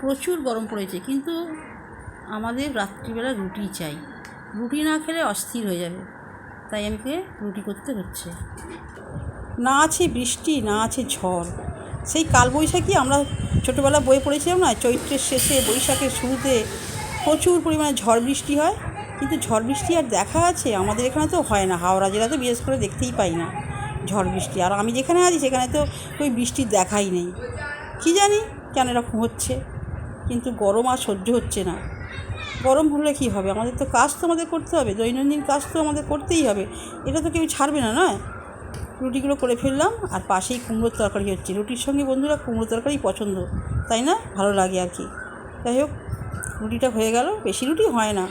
প্রচুর গরম পড়েছে, কিন্তু আমাদের রাত্রিবেলা রুটি চাই। রুটি না খেলে অস্থির হয়ে যাবে, তাই আমাকে রুটি করতে হচ্ছে। না আছে বৃষ্টি, না আছে ঝড়। সেই কালবৈশাখী আমরা ছোটোবেলা বই পড়েছিলাম না, চৈত্রের শেষে, বৈশাখের শুরুতে প্রচুর পরিমাণে ঝড় বৃষ্টি হয়। কিন্তু ঝড় বৃষ্টি আর দেখা আছে, আমাদের এখানে তো হয় না, হাওড়া জেলাতে বিশেষ করে দেখতেই পাই না ঝড় বৃষ্টি। আর আমি যেখানে আছি, সেখানে তো ওই বৃষ্টির দেখাই নেই। কী জানি কেন এরকম হচ্ছে। কিন্তু গরম আর সহ্য হচ্ছে না। গরম হলে কী হবে? আমাদের তো কাজ তো আমাদের করতে হবে, দৈনন্দিন কাজ তো আমাদের করতেই হবে। এটা তো কেউ ছাড়বে না, নয়? রুটিগুলো করে ফেললাম আর পাশেই কুমড়োর তরকারি হচ্ছে। রুটির সঙ্গে বন্ধুরা কুমড়ো তরকারি পছন্দ, তাই না? ভালো লাগে আর কি। যাই হোক, রুটিটা হয়ে গেল। বেশি রুটি হয় না,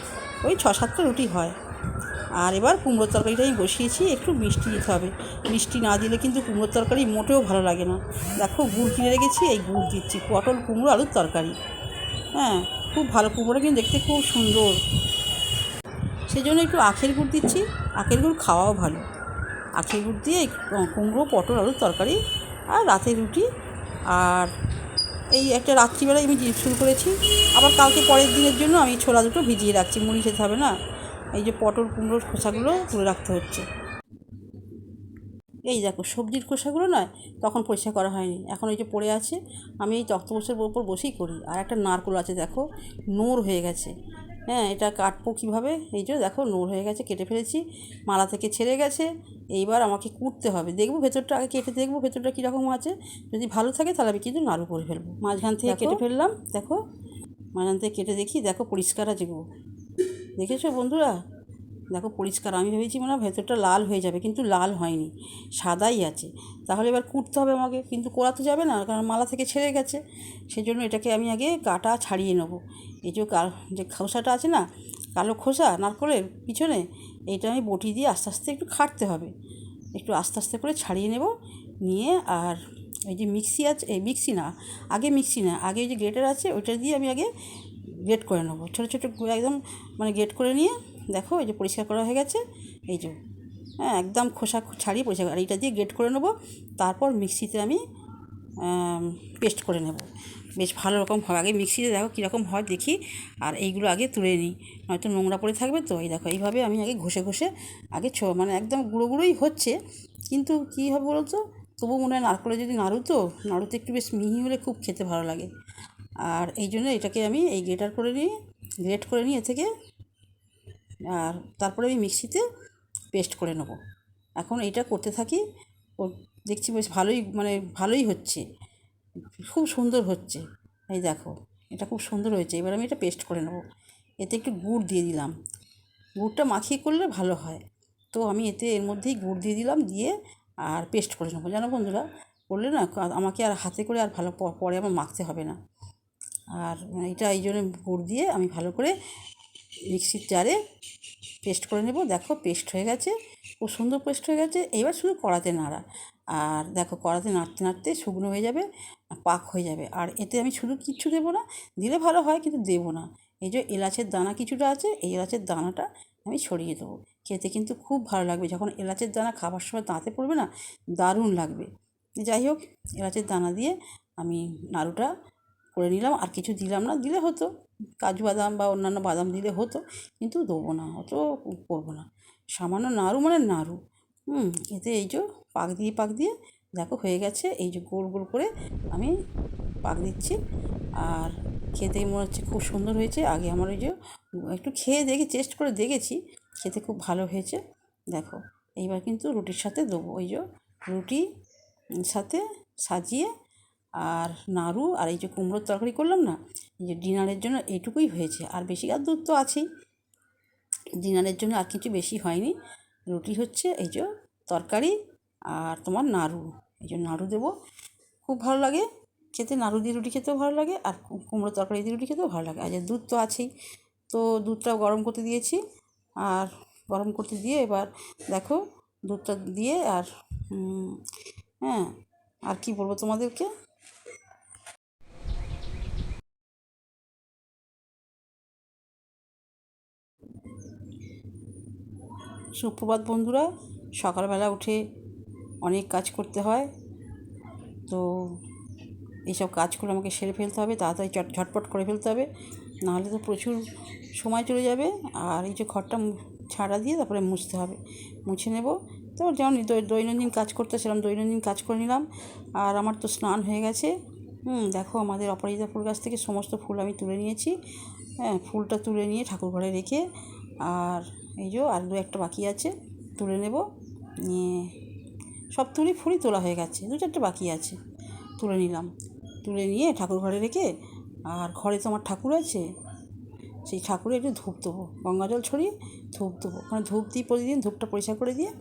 ওই ছ সাতটা রুটি হয়। আর এবার কুমড়োর তরকারিটা আমি বসিয়েছি, একটু মিষ্টি দিতে হবে। মিষ্টি না দিলে কিন্তু কুমড়োর তরকারি মোটেও ভালো লাগে না। দেখো, গুড় কিনে রেখেছি, এই গুড় দিচ্ছি, পটল, কুমড়ো, আলুর তরকারি। হ্যাঁ খুব ভালো কুমড়ো কিন্তু দেখতে খুব সুন্দর। সেই জন্য একটু আখের গুড় দিচ্ছি, আখের গুড় খাওয়াও ভালো। আখের গুড় দিয়ে কুমড়ো, পটল, আলুর তরকারি আর রাতের রুটি আর এই একটা রাত্রিবেলায় আমি শুরু করেছি। আবার কালকে পরের দিনের জন্য আমি ছোলা দুটো ভিজিয়ে রাখছি, মুড়ি খেতে হবে না। এই যে পটল, কুমড়োর খোসাগুলো তুলে রাখতে হচ্ছে। এই দেখো সবজির খোসাগুলো নয় তখন পরিষ্কার করা হয়নি। এখন ওই যে পড়ে আছে আমি এই তক্তপোষের ওপর বসেই করি। আর একটা নারকোল আছে দেখো নোর হয়ে গেছে। হ্যাঁ এটা কাটবো কীভাবে? এই যে দেখো নোর হয়ে গেছে কেটে ফেলেছি মালা থেকে ছেড়ে গেছে এইবার আমাকে কুটতে হবে। দেখব ভেতরটা আগে কেটে দেখব ভেতরটা কীরকম আছে। যদি ভালো থাকে তাহলে আমি কিন্তু নাড়ু করে ফেলব। মাঝখান থেকে কেটে ফেললাম দেখো মাঝখান থেকে কেটে দেখি দেখো পরিষ্কার আছে গো। দেখেছ বন্ধুরা? দেখো পরিষ্কার, আমি ভেবেছি মনে ভেতরটা লাল হয়ে যাবে, কিন্তু লাল হয়নি, সাদাই আছে। তাহলে এবার কুটতে হবে আমাকে, কিন্তু কোড়াতে যাবে না, কারণ মালা থেকে ছেড়ে গেছে। সেই জন্য এটাকে আমি আগে কাটা ছাড়িয়ে নেব। এই যে যে খোসাটা আছে না, কালো খোসা, নারকলের পিছনে, এইটা আমি বটি দিয়ে আস্তে আস্তে একটু খাটতে হবে। একটু আস্তে আস্তে করে ছাড়িয়ে নেব, নিয়ে আর এই যে মিক্সি আছে, এই মিক্সি না, আগে মিক্সি না, আগে যে গ্রেটার আছে, ওইটা দিয়ে আমি আগে গ্রেট করে নেব। ছোটো ছোটো একদম মানে গ্রেট করে নিয়ে দেখো, এই যে পরিষ্কার করা হয়ে গেছে। এই যে হ্যাঁ একদম খোসা ছাড়িয়ে পরিষ্কার আর এইটা দিয়ে গ্রেট করে নেব। তারপর মিক্সিতে আমি পেস্ট করে নেব। বেশ ভালো রকম হয় আগে মিক্সিতে দেখো কীরকম হয়, দেখি। আর এইগুলো আগে তুলে নিই। নয়তো নোংরা পড়ে থাকবে তো। এই দেখো, এইভাবে আমি আগে ঘষে ঘষে, আগে ছো মানে একদম গুঁড়ো গুঁড়োই হচ্ছে। কিন্তু কী হবে বলো তো তবু মনে হয় নারকলে যদি নাড়ু তো, নাড়ুতে একটু বেশ মিহি হলে খুব খেতে ভালো লাগে। আর এই জন্য এটাকে আমি এই গ্রেটার করে নিই গ্রেট করে নিই এ থেকে আর তারপরে আমি মিক্সিতে পেস্ট করে নেব। এখন এইটা করতে থাকি, ও দেখছি বেশ ভালোই মানে ভালোই হচ্ছে, খুব সুন্দর হচ্ছে। এই দেখো, এটা খুব সুন্দর হয়েছে, এবার আমি এটা পেস্ট করে নেব। এতে একটু গুড় দিয়ে দিলাম। গুড়টা মাখিয়ে করলে ভালো হয়। তো আমি এতে এর মধ্যেই গুড় দিয়ে দিলাম, দিয়ে আর পেস্ট করে নেব। জানো বন্ধুরা, করলে না আমাকে আর হাতে করে আর ভালো পরে আমার মাখতে হবে না। আর এটা এই জন্য গুড় দিয়ে আমি ভালো করে মিক্সির জারে পেস্ট করে নেব। দেখো পেস্ট হয়ে গেছে, খুব সুন্দর পেস্ট হয়ে গেছে। এবার শুধু কড়াতে নাড়া। আর দেখো কড়াতে নাড়তে নাড়তে শুকনো হয়ে যাবে, পাক হয়ে যাবে। আর এতে আমি শুধু কিচ্ছু দেবো না, দিলে ভালো হয় কিন্তু দেবো না। এই যে এলাচের দানা কিছুটা আছে, এই এলাচের দানাটা আমি ছড়িয়ে দেবো। খেতে কিন্তু খুব ভালো লাগবে। যখন এলাচের দানা খাবার সময় দাঁতে পড়বে না, দারুণ লাগবে। যাই হোক, এলাচের দানা দিয়ে আমি নাড়ুটা করে নিলাম, আর কিছু দিলাম না, দিলে হতো। কাজু বাদাম বা অন্যান্য বাদাম দিলে হতো, কিন্তু দেবো না, অত করব না। সামান্য নাড়ু মানে নাড়ু। হুম, এতে এই যে পাক দিয়ে পাক দিয়ে, দেখো হয়ে গেছে, এই যে গোল গোল করে আমি পাক দিচ্ছি। আর খেতে মনে হচ্ছে খুব সুন্দর হয়েছে। আগে আমার ওই যে একটু খেয়ে দেখে, টেস্ট করে দেখেছি, খেতে খুব ভালো হয়েছে। দেখো, এইবার কিন্তু রুটির সাথে দেবো। ওই যে রুটি সাথে সাজিয়ে আর নাড়ু আর এই যে কুমড়োর তরকারি করলাম না, এই যে ডিনারের জন্য এইটুকুই হয়েছে। আর বেশি আর দুধ তো আছেই। ডিনারের জন্য আর কিছু বেশি হয়নি। রুটি হচ্ছে এই যে তরকারি আর তোমার নাড়ু। এই যে নাড়ু দেবো। খুব ভালো লাগে। খেতে নাড়ু দিয়ে রুটি খেতেও ভালো লাগে আর কুমড়ো তরকারি দিয়ে রুটি খেতেও ভালো লাগে। আর যে দুধ তো আছেই। তো দুধটাও গরম করতে দিয়েছি। আর গরম করতে দিয়ে এবার দেখো দুধটা দিয়ে আর হ্যাঁ আর কি বলব তোমাদেরকে? সুপ্রভাত বন্ধুরা, সকালবেলা উঠে অনেক কাজ করতে হয়। তো এইসব কাজগুলো আমাকে সেরে ফেলতে হবে, তাড়াতাড়ি ঝটপট করে ফেলতে হবে, নাহলে তো প্রচুর সময় চলে যাবে। আর এই যে ঘরটা ঝাড়া দিয়ে তারপরে মুছতে হবে, মুছে নেব। তো যেমন দৈনন্দিন কাজ করতে সেরকম দৈনন্দিন কাজ করে নিলাম। আর আমার তো স্নান হয়ে গেছে। হুম, দেখো আমাদের অপরাজিতা ফুল গাছ থেকে সমস্ত ফুল আমি তুলে নিয়েছি। হ্যাঁ ফুলটা তুলে নিয়ে ঠাকুর ঘরে রেখে, আর এই যে আর দু একটা বাকি আছে, তুলে নেব, নিয়ে সব তুলি ফুলই তোলা হয়ে গেছে, দু চারটে বাকি আছে, তুলে নিলাম। তুলে নিয়ে ঠাকুর ঘরে রেখে, আর ঘরে তো আমার ঠাকুর আছে, সেই ঠাকুরে একটু ধূপ দেবো গঙ্গা জল ছড়িয়ে ধূপ দেবো ওখানে ধূপ দিয়ে প্রতিদিন ধূপটা পরিষ্কার করে দিয়ে,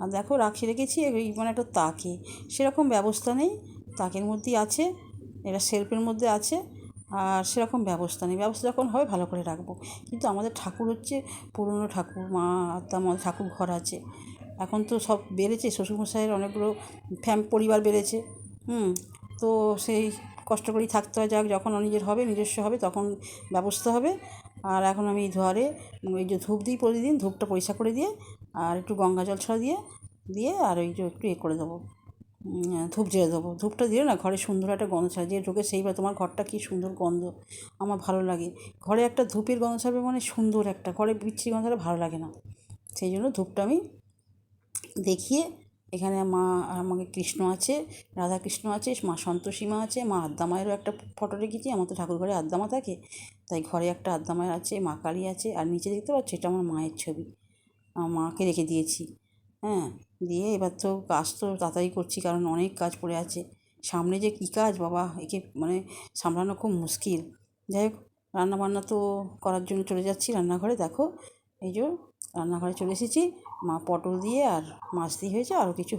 আর দেখো রাখি রেখেছি, এই মানে একটা তাকে, সেরকম ব্যবস্থা নেই, তাকের মধ্যেই আছে এটা সেলফের মধ্যে আছে আর সেরকম ব্যবস্থা নেই। ব্যবস্থা যখন হবে ভালো করে রাখব। কিন্তু আমাদের ঠাকুর হচ্ছে পুরনো ঠাকুর, মা, আত্মা আমাদের ঠাকুর ঘর আছে। এখন তো সব বেড়েছে, শ্বশুরমশাইয়ের অনেকগুলো ফ্যাম, পরিবার বেড়েছে। হুম, তো সেই কষ্ট করেই থাকতে হয়। যাক, যখন নিজের হবে, নিজস্ব হবে, তখন ব্যবস্থা হবে। আর এখন আমি ঘরে ওই যে ধূপ দিই প্রতিদিন, ধূপটা পরিষ্কার করে দিয়ে, আর একটু গঙ্গা জল ছড়া দিয়ে দিয়ে আর ওই যে একটু এ করে দেবো। ধূপ জেলে দেবো। ধূপটা দিলে না ঘরে সুন্দর একটা গন্ধ ছাড়ে। যে ঢোকে সেইবার তোমার ঘরটা কী সুন্দর গন্ধ। আমার ভালো লাগে। ঘরে একটা ধূপের গন্ধ ছাড়বে মানে সুন্দর একটা। ঘরে বিচ্ছিরি গন্ধ ছাড়া ভালো লাগে না। সেই জন্য ধূপটা আমি দেখিয়ে এখানে মা, আমাকে কৃষ্ণ আছে রাধা কৃষ্ণ আছে, মা সন্তোষী মা আছে, মা আদ্যা মায়েরও একটা ফটো রেখেছি। আমার তো ঠাকুর ঘরে আদ্যা মা থাকে। তাই ঘরে একটা আদ্যা মায়ের আছে, মা কালী আছে, আর নিচে দেখতে পাচ্ছ এটা আমার মায়ের ছবি। আমার মাকে রেখে দিয়েছি। হ্যাঁ দিয়ে এবার তো কাজ তো তাড়াতাড়ি করছি কারণ অনেক কাজ পড়ে আছে। সামনে যে কী কাজ বাবা, একে মানে সামলানো খুব মুশকিল। যাই হোক, রান্নাবান্না তো করার জন্য চলে যাচ্ছি রান্নাঘরে। দেখো, এই যে রান্নাঘরে চলে এসেছি। মা পটল দিয়ে আর মাছ দিয়ে হয়েছে, আরও কিছু